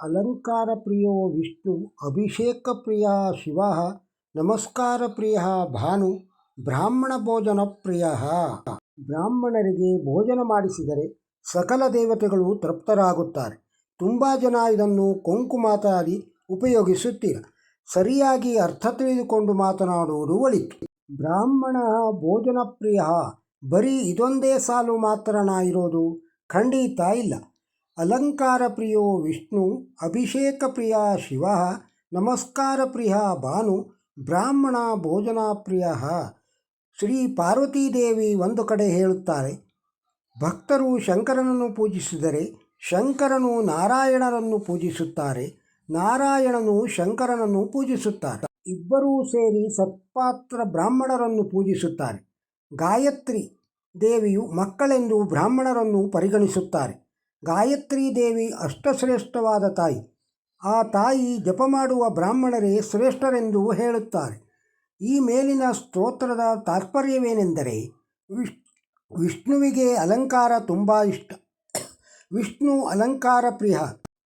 अलङ्कारप्रियो विष्णु अभिषेकप्रियः शिवः ನಮಸ್ಕಾರಪ್ರಿಯ ಭಾನು ಬ್ರಾಹ್ಮಣ ಭೋಜನ ಪ್ರಿಯ ಬ್ರಾಹ್ಮಣರಿಗೆ ಭೋಜನ ಮಾಡಿಸಿದರೆ ಸಕಲ ದೇವತೆಗಳು ತೃಪ್ತರಾಗುತ್ತಾರೆ ತುಂಬ ಜನ ಇದನ್ನು ಕೊಂಕು ಮಾತಾಡಿ ಉಪಯೋಗಿಸುತ್ತೀರ ಸರಿಯಾಗಿ ಅರ್ಥ ತಿಳಿದುಕೊಂಡು ಮಾತನಾಡುವುದು ಒಳಿತು ಬ್ರಾಹ್ಮಣ ಭೋಜನ ಪ್ರಿಯ ಬರೀ ಇದೊಂದೇ ಸಾಲು ಮಾತ್ರನಾ ಇರೋದು ಖಂಡಿತ ಇಲ್ಲ ಅಲಂಕಾರ ಪ್ರಿಯೋ ವಿಷ್ಣು ಅಭಿಷೇಕ ಪ್ರಿಯ ಶಿವ ನಮಸ್ಕಾರ ಪ್ರಿಯ ಭಾನು, ಬ್ರಾಹ್ಮಣ ಭೋಜನ ಪ್ರಿಯ ಶ್ರೀ ಪಾರ್ವತೀದೇವಿ ಒಂದು ಕಡೆ ಹೇಳುತ್ತಾರೆ, ಭಕ್ತರು ಶಂಕರನನ್ನು ಪೂಜಿಸಿದರೆ ಶಂಕರನು ನಾರಾಯಣರನ್ನು ಪೂಜಿಸುತ್ತಾರೆ, ನಾರಾಯಣನು ಶಂಕರನನ್ನು ಪೂಜಿಸುತ್ತಾರೆ. ಇಬ್ಬರೂ ಸೇರಿ ಸತ್ಪಾತ್ರ ಬ್ರಾಹ್ಮಣರನ್ನು ಪೂಜಿಸುತ್ತಾರೆ. ಗಾಯತ್ರಿ ದೇವಿಯು ಮಕ್ಕಳೆಂದು ಬ್ರಾಹ್ಮಣರನ್ನು ಪರಿಗಣಿಸುತ್ತಾರೆ. ಗಾಯತ್ರಿ ದೇವಿ ಅಷ್ಟಶ್ರೇಷ್ಠವಾದ ತಾಯಿ. ಆ ತಾಯಿ ಜಪ ಮಾಡುವ ಬ್ರಾಹ್ಮಣರೇ ಶ್ರೇಷ್ಠರೆಂದು ಹೇಳುತ್ತಾರೆ. ಈ ಮೇಲಿನ ಸ್ತೋತ್ರದ ತಾತ್ಪರ್ಯವೇನೆಂದರೆ, ವಿಶ್, ವಿಷ್ಣುವಿಗೆ ಅಲಂಕಾರ ತುಂಬ ಇಷ್ಟ. ವಿಷ್ಣು ಅಲಂಕಾರ ಪ್ರಿಯ.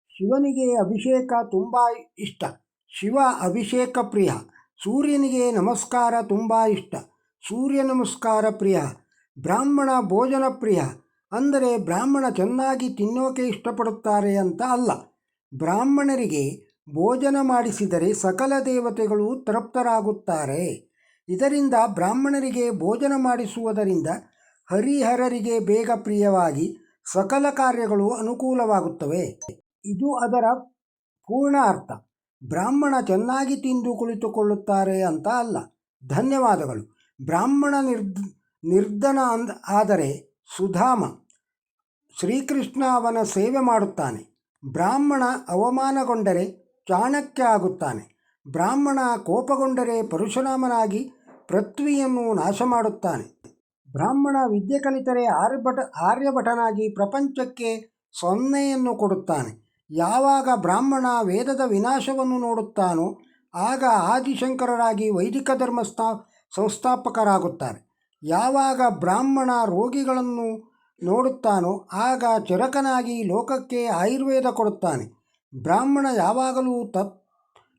ಶಿವನಿಗೆ ಅಭಿಷೇಕ ತುಂಬ ಇಷ್ಟ. ಶಿವ ಅಭಿಷೇಕ ಪ್ರಿಯ. ಸೂರ್ಯನಿಗೆ ನಮಸ್ಕಾರ ತುಂಬ ಇಷ್ಟ. ಸೂರ್ಯ ನಮಸ್ಕಾರ ಪ್ರಿಯ. ಬ್ರಾಹ್ಮಣ ಭೋಜನ ಪ್ರಿಯ. ಅಂದರೆ ಬ್ರಾಹ್ಮಣ ಚೆನ್ನಾಗಿ ತಿನ್ನೋಕೆ ಇಷ್ಟಪಡುತ್ತಾರೆ ಅಂತ ಅಲ್ಲ. ಬ್ರಾಹ್ಮಣರಿಗೆ ಭೋಜನ ಮಾಡಿಸಿದರೆ ಸಕಲ ದೇವತೆಗಳು ತೃಪ್ತರಾಗುತ್ತಾರೆ. ಇದರಿಂದ ಬ್ರಾಹ್ಮಣರಿಗೆ ಭೋಜನ ಮಾಡಿಸುವುದರಿಂದ ಹರಿಹರರಿಗೆ ಬೇಗ ಪ್ರಿಯವಾಗಿ ಸಕಲ ಕಾರ್ಯಗಳು ಅನುಕೂಲವಾಗುತ್ತವೆ. ಇದು ಅದರ ಪೂರ್ಣ ಅರ್ಥ. ಬ್ರಾಹ್ಮಣ ಚೆನ್ನಾಗಿ ತಿಂದು ಕುಳಿತುಕೊಳ್ಳುತ್ತಾರೆ ಅಂತ ಅಲ್ಲ. ಧನ್ಯವಾದಗಳು. ಬ್ರಾಹ್ಮಣ ನಿರ್ದ್ ನಿರ್ಧನ ಅಂದ ಆದರೆ ಸುಧಾಮ ಶ್ರೀಕೃಷ್ಣ ಅವನ ಸೇವೆ ಮಾಡುತ್ತಾನೆ. ಬ್ರಾಹ್ಮಣ ಅವಮಾನಗೊಂಡರೆ ಚಾಣಕ್ಯ ಆಗುತ್ತಾನೆ. ಬ್ರಾಹ್ಮಣ ಕೋಪಗೊಂಡರೆ ಪರಶುರಾಮನಾಗಿ ಪೃಥ್ವಿಯನ್ನು ನಾಶ ಮಾಡುತ್ತಾನೆ ಬ್ರಾಹ್ಮಣ ವಿದ್ಯೆ ಕಲಿತರೆ ಆರ್ಯಭಟ ಆರ್ಯಭಟನಾಗಿ ಪ್ರಪಂಚಕ್ಕೆ ಸೊನ್ನೆಯನ್ನು ಕೊಡುತ್ತಾನೆ. ಯಾವಾಗ ಬ್ರಾಹ್ಮಣ ವೇದದ ವಿನಾಶವನ್ನು ನೋಡುತ್ತಾನೋ, ಆಗ ಆದಿಶಂಕರರಾಗಿ ವೈದಿಕ ಧರ್ಮ ಸ್ಥಾ ಸಂಸ್ಥಾಪಕರಾಗುತ್ತಾರೆ. ಯಾವಾಗ ಬ್ರಾಹ್ಮಣ ರೋಗಿಗಳನ್ನು ನೋಡುತ್ತಾನೋ, ಆಗ ಚರಕನಾಗಿ ಲೋಕಕ್ಕೆ ಆಯುರ್ವೇದ ಕೊಡುತ್ತಾನೆ. ಬ್ರಾಹ್ಮಣ ಯಾವಾಗಲೂ ತತ್,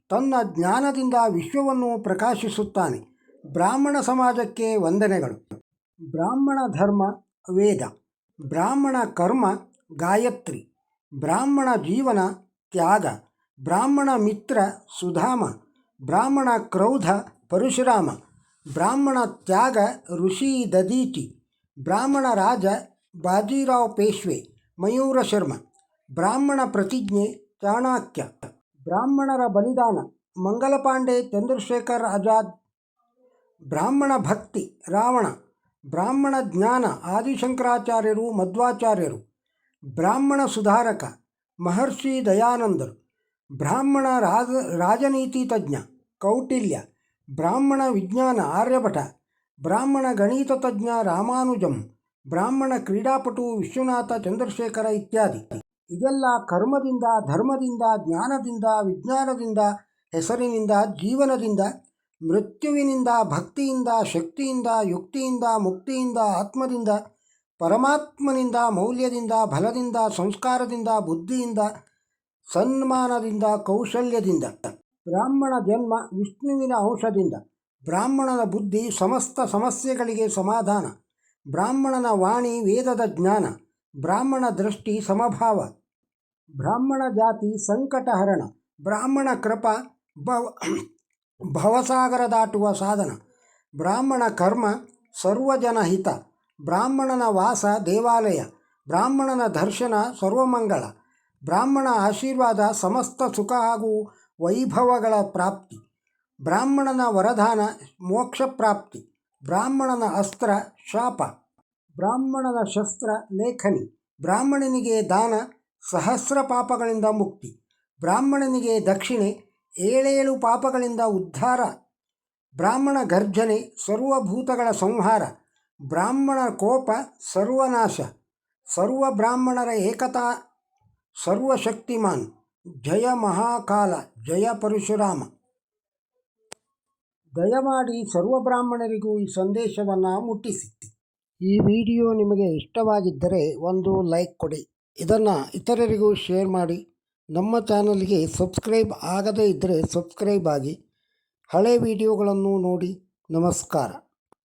ತನ್ನ ಜ್ಞಾನದಿಂದ ವಿಶ್ವವನ್ನು ಪ್ರಕಾಶಿಸುತ್ತಾನೆ. ಬ್ರಾಹ್ಮಣ ಸಮಾಜಕ್ಕೆ ವಂದನೆಗಳು. ಬ್ರಾಹ್ಮಣ ಧರ್ಮ, ವೇದ. ಬ್ರಾಹ್ಮಣ ಕರ್ಮ, ಗಾಯತ್ರಿ. ಬ್ರಾಹ್ಮಣ ಜೀವನ, ತ್ಯಾಗ. ಬ್ರಾಹ್ಮಣ ಮಿತ್ರ, ಸುಧಾಮ. ಬ್ರಾಹ್ಮಣ ಕ್ರೌಧ, ಪರಶುರಾಮ. ಬ್ರಾಹ್ಮಣ ತ್ಯಾಗ, ಋಷಿ ದದೀತಿ ಬ್ರಾಹ್ಮಣ ರಾಜ ಬಾಜಿರಾವ್ ಪೇಶ್ವೆ, ಮಯೂರ ಶರ್ಮ, ಬ್ರಾಹ್ಮಣ ಪ್ರತಿಜ್ಞೆ, ಚಾಣಾಕ್ಯ, ಬ್ರಾಹ್ಮಣರ ಬಲಿದಾನ, ಮಂಗಲಪಾಂಡೆ, ಚಂದ್ರಶೇಖರ್ ಆಜಾದ್, ಬ್ರಾಹ್ಮಣ ಭಕ್ತಿ, ರಾವಣ, ಬ್ರಾಹ್ಮಣ ಜ್ಞಾನ, ಆದಿಶಂಕರಾಚಾರ್ಯರು, ಮಧ್ವಾಚಾರ್ಯರು, ಬ್ರಾಹ್ಮಣ ಸುಧಾರಕ, ಮಹರ್ಷಿ ದಯಾನಂದರು, ಬ್ರಾಹ್ಮಣ ರಾಜ, ರಾಜನೀತಿ ತಜ್ಞ, ಕೌಟಿಲ್ಯ, ಬ್ರಾಹ್ಮಣ ವಿಜ್ಞಾನ ಆರ್ಯಭಟ, ಬ್ರಾಹ್ಮಣ ಗಣಿತ ತಜ್ಞ ರಾಮಾನುಜಂ ಬ್ರಾಹ್ಮಣ ಕ್ರೀಡಾಪಟು ವಿಶ್ವನಾಥ ಚಂದ್ರಶೇಖರ ಇತ್ಯಾದಿ. ಇದೆಲ್ಲ ಕರ್ಮದಿಂದ, ಧರ್ಮದಿಂದ, ಜ್ಞಾನದಿಂದ, ವಿಜ್ಞಾನದಿಂದ, ಹೆಸರಿನಿಂದ, ಜೀವನದಿಂದ, ಮೃತ್ಯುವಿನಿಂದ, ಭಕ್ತಿಯಿಂದ, ಶಕ್ತಿಯಿಂದ, ಯುಕ್ತಿಯಿಂದ, ಮುಕ್ತಿಯಿಂದ, ಆತ್ಮದಿಂದ, ಪರಮಾತ್ಮನಿಂದ, ಮೌಲ್ಯದಿಂದ, ಬಲದಿಂದ, ಸಂಸ್ಕಾರದಿಂದ, ಬುದ್ಧಿಯಿಂದ, ಸನ್ಮಾನದಿಂದ, ಕೌಶಲ್ಯದಿಂದ. ಬ್ರಾಹ್ಮಣ ಜನ್ಮ ವಿಷ್ಣುವಿನ ಅಂಶದಿಂದ ಬ್ರಾಹ್ಮಣನ ಬುದ್ಧಿ ಸಮಸ್ತ ಸಮಸ್ಯೆಗಳಿಗೆ ಸಮಾಧಾನ. ಬ್ರಾಹ್ಮಣನ ವಾಣಿ ವೇದದ ಜ್ಞಾನ, ಬ್ರಾಹ್ಮಣ ದೃಷ್ಟಿ ಸಮಭಾವ, ಬ್ರಾಹ್ಮಣ ಜಾತಿ ಸಂಕಟಹರಣ ಬ್ರಾಹ್ಮಣ ಕೃಪ ಭವ, ಭವಸಾಗರ ದಾಟುವ ಸಾಧನ, ಬ್ರಾಹ್ಮಣ ಕರ್ಮ ಸರ್ವಜನ ಹಿತ, ಬ್ರಾಹ್ಮಣನ ವಾಸ ದೇವಾಲಯ, ಬ್ರಾಹ್ಮಣನ ದರ್ಶನ ಸರ್ವಮಂಗಳ, ಬ್ರಾಹ್ಮಣ ಆಶೀರ್ವಾದ ಸಮಸ್ತ ಸುಖ ಹಾಗೂ ವೈಭವಗಳ ಪ್ರಾಪ್ತಿ, ಬ್ರಾಹ್ಮಣನ ವರದಾನ ಮೋಕ್ಷ ಪ್ರಾಪ್ತಿ. ಬ್ರಾಹ್ಮಣನ ಅಸ್ತ್ರ ಶಾಪ, ಬ್ರಾಹ್ಮಣನ ಶಸ್ತ್ರ ಲೇಖನಿ, ಬ್ರಾಹ್ಮಣನಿಗೆ ದಾನ, ಸಹಸ್ರ ಪಾಪಗಳಿಂದ ಮುಕ್ತಿ, ಬ್ರಾಹ್ಮಣನಿಗೆ ದಕ್ಷಿಣೆ, ಏಳೇಳು ಪಾಪಗಳಿಂದ ಉದ್ಧಾರ, ಬ್ರಾಹ್ಮಣ ಗರ್ಜನೆ, ಸರ್ವಭೂತಗಳ ಸಂಹಾರ, ಬ್ರಾಹ್ಮಣ ಕೋಪ, ಸರ್ವನಾಶ ಸರ್ವ ಬ್ರಾಹ್ಮಣರ ಏಕತಾ, ಸರ್ವಶಕ್ತಿಮಾನ್, ಜಯ ಮಹಾಕಾಲ, ಜಯ ಪರಶುರಾಮ. ದಯಮಾಡಿ ಸರ್ವ ಬ್ರಾಹ್ಮಣರಿಗೂ ಈ ಸಂದೇಶವನ್ನು ಮುಟ್ಟಿಸಿ ಈ ವಿಡಿಯೋ ನಿಮಗೆ ಇಷ್ಟವಾಗಿದ್ದರೆ ಒಂದು ಲೈಕ್ ಕೊಡಿ. ಇದನ್ನು ಇತರರಿಗೂ ಶೇರ್ ಮಾಡಿ. ನಮ್ಮ ಚಾನಲ್ಗೆ ಸಬ್ಸ್ಕ್ರೈಬ್ ಆಗದೇ ಇದ್ದರೆ ಸಬ್ಸ್ಕ್ರೈಬ್ ಆಗಿ. ಹಳೆ ವಿಡಿಯೋಗಳನ್ನು ನೋಡಿ. ನಮಸ್ಕಾರ.